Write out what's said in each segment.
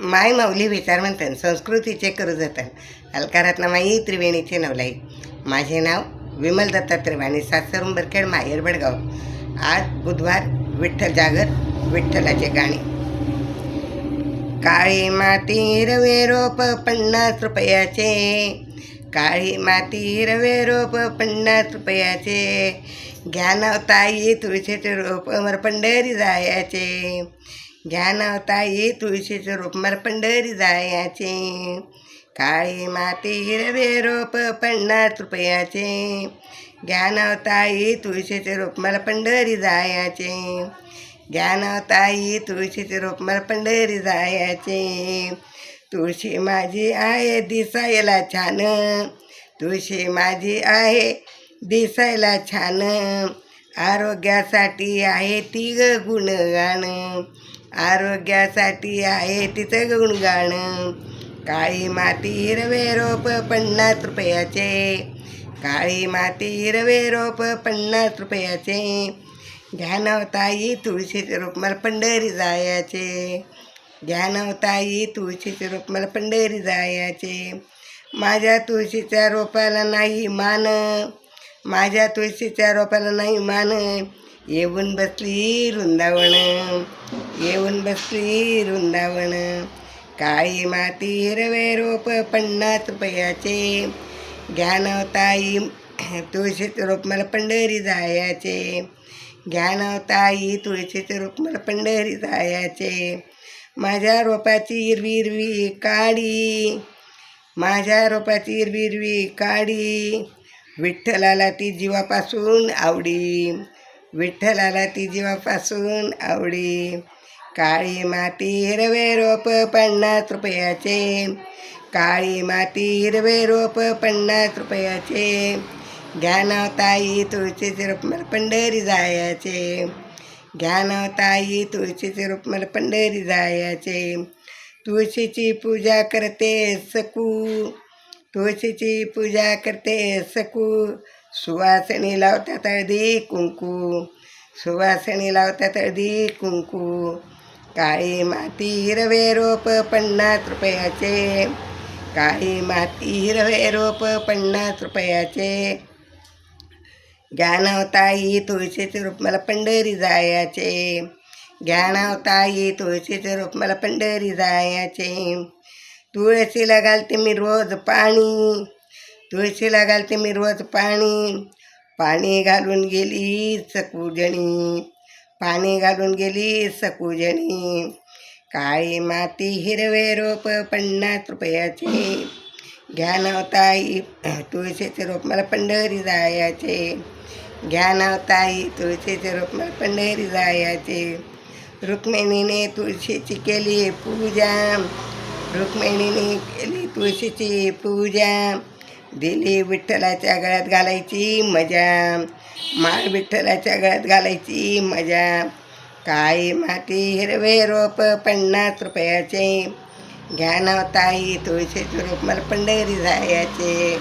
माय माऊली विचार म्हणतात संस्कृतीचे करू जातात अलकारातला माई त्रिवेणीचे नवलाई. माझे नाव विमल दत्ता त्रिवाणी सातसरुंबरखेड माहेर बडगाव. आज बुधवार विठ्ठल जागर विठ्ठलाचे गाणे. काळी माती रवे रोप पन्नास रुपयाचे. काळी माती रवे रोप पन्नास रुपयाचे. घ्यानाव ताई तुळशीचे रोप मर पंढरी जायाचे. घ्यानाव ये तुळशीचे रूप. मर पंढरी जायाचे. काळी माती हिरवे रोप पन्नास रुपयाचे घ्यानाव ये तुळशीचे रोप. मला पंढरी जायाचे घ्यानाव ये तुळशीचे रोप. मला पंढरी जायाचे. तुळशी माझी आहे दिसायला छान. तुळशी माझी आहे दिसायला छान. आरोग्यासाठी आहे ती ग गुणगाण आरोग्यासाठी आहे तिचं गुणगाण काळी माती हिरवे रोप पन्नास रुपयाचे. काळी माती हिरवे रोप पन्नास रुपयाचे. ज्ञानवताई हो तुळशीचे रोप मला पंढरी जायाचे. ज्ञानवताई हो तुळशीचे रोप मला पंढरी जायाचे. माझ्या तुळशीच्या रोपाला नाही मान. माझ्या तुळशीच्या रोपाला नाही मान. येऊन बसली वृंदावन येऊन बसली वृंदावन. काळी माती हिरवे रोप पन्नास रुपयाचे? घ्यानाव हो ताई तुळशीचे रोप मला पंढरी जायाचे. घ्यानवताई हो तुळशीचे रोप मला पंढरी जायाचे. माझ्या रोपाची हिरवी हिरवी काडी माझ्या रोपाची हिरवी हिरवी काळी विठ्ठलाला ती जीवापासून आवडी. विठ्ठलाला ती जीवापासून आवडी. काळी माती हिरवे रोप पन्नास रुपयाचे. काळी माती हिरवे रोप पन्नास रुपयाचे. घ्यानाव हो ताई तुळशीचे रूप मला पंढरी जायाचे. घ्यानाव हो ताई तुळशीचे रोप मला पंढरी जायाचे. तुळशीची पूजा करते सकू. तुळशीची पूजा करते सकू. सुवासणी लावतात हळदी कुंकू. सुवासणी लावतात हळदी कुंकू. काळी माती हिरवे रोप पन्नास रुपयाचे. काळी माती हिरवे रोप पन्नास रुपयाचे. घ्याणावताई हो तुळशीचे रूप मला पंढरी जायाचे. घ्याणावताई हो तुळशीचे रूप मला पंढरी जायाचे. तुळशीला घालते मी रोज पाणी. तुळशीला घालते मी रोज पाणी. पाणी घालून गेली सकुजणी पाणी घालून गेली सकुजणी काळी माती हिरवे रोप पन्नास रुपयाचे. घ्या नवताई तुळशीचे रोप मला पंढरी जायाचे. घ्या नवताई तुळशीचे रोप मला पंढरी जायाचे. रुक्मिणीने तुळशीची केली पूजा. रुक्मिणीने केली तुळशीची पूजा. दिली विठ्ठलाच्या गळ्यात घालायची मजा. माळ विठ्ठलाच्या गळ्यात घालायची मजा. काळी माती हिरवे रोप पन्नास रुपयाचे. घ्या तुळशीचे रोप मला पंढरी जायाचे.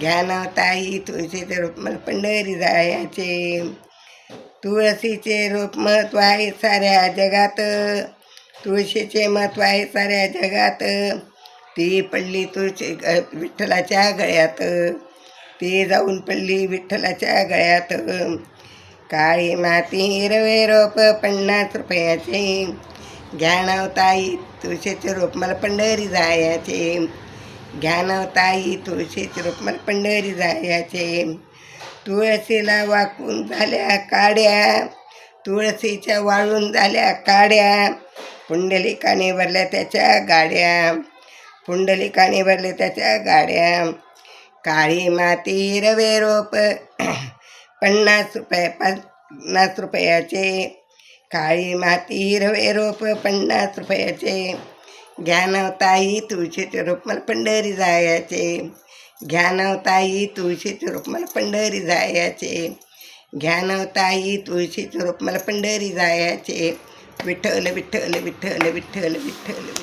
घ्या तुळशीचे रोप मला पंढरी जायाचे. तुळशीचे रोप महत्त्व आहे साऱ्या जगात. तुळशीचे महत्त्व आहे साऱ्या जगात. ती पडली तुळशी ग- विठ्ठलाच्या गळ्यात. ती जाऊन पडली विठ्ठलाच्या गळ्यात. काळी माती हिरवे रोप पन्नास रुपयाचे. घ्यानवताई तुळशीचे रोप मला पंढरी जायाचे. घ्यानवताई तुळशीचे रोप मला पंढरी जायाचे. तुळशीला वाकून झाल्या काड्या. तुळशीच्या वाळून झाल्या काड्या. पुंडलिकाने भरल्या त्याच्या गाड्या. पुंडलिकाने भरले त्याच्या गाड्या. काळी माती रवे रोप पन्नास रुपये पन्नास रुपयाचे. काळी माती रवे रोप पन्नास रुपयाचे. ज्ञानवताई हो तुळशीचे रोप मला पंढरी जायाचे. ज्ञानवताई हो तुळशीचे रोप मला पंढरी जायाचे. ज्ञानवताई हो तुळशीचे रोप मला पंढरी जायाचे. विठ्ठल विठ्ठल विठ्ठल विठ्ठल विठ्ठल.